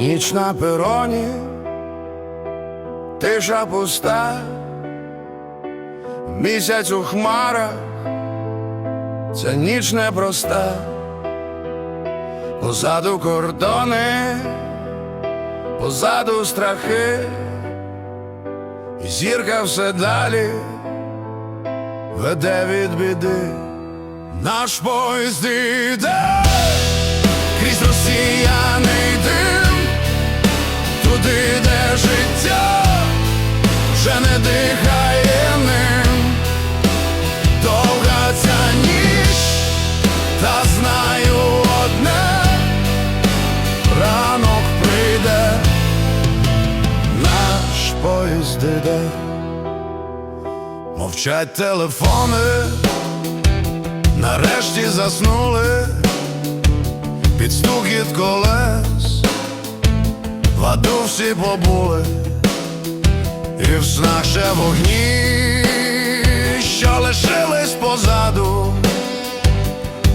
ніч на пероні, тиша пуста, місяць у хмарах, ця ніч непроста, позаду кордони, позаду страхи, і зірка все далі веде від біди. Наш поїзд іде поїзд іде, мовчать телефони, нарешті заснули під стукіт колес, в аду всі побули, і в снах ще вогні, що лишились позаду,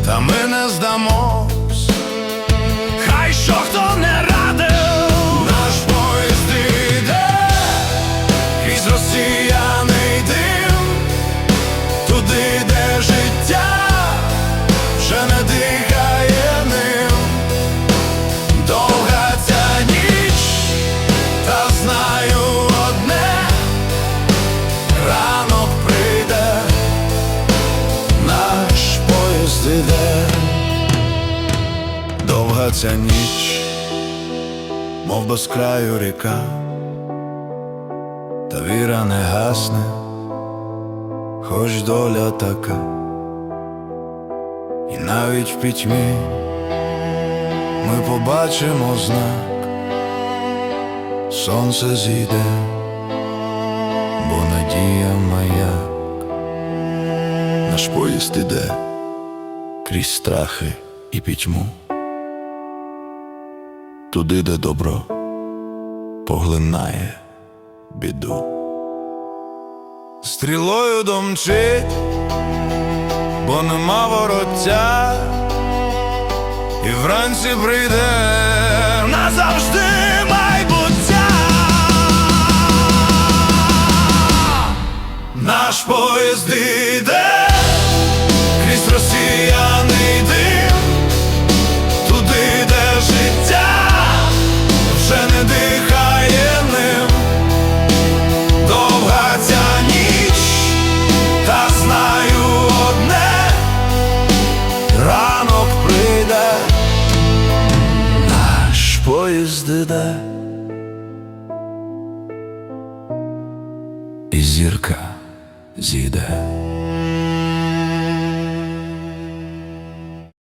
та ми не здамось, ця ніч, мов без краю ріка, та віра не гасне, хоч доля така. І навіть в пітьмі ми побачимо знак, сонце зійде, бо надія маяк, наш поїзд іде крізь страхи і пітьму, туди, де добро поглинає біду. Стрілою домчить бо нема вороття, і вранці прийде назавжди майбуття. Наш поїзд іде іде. І зірка зійде.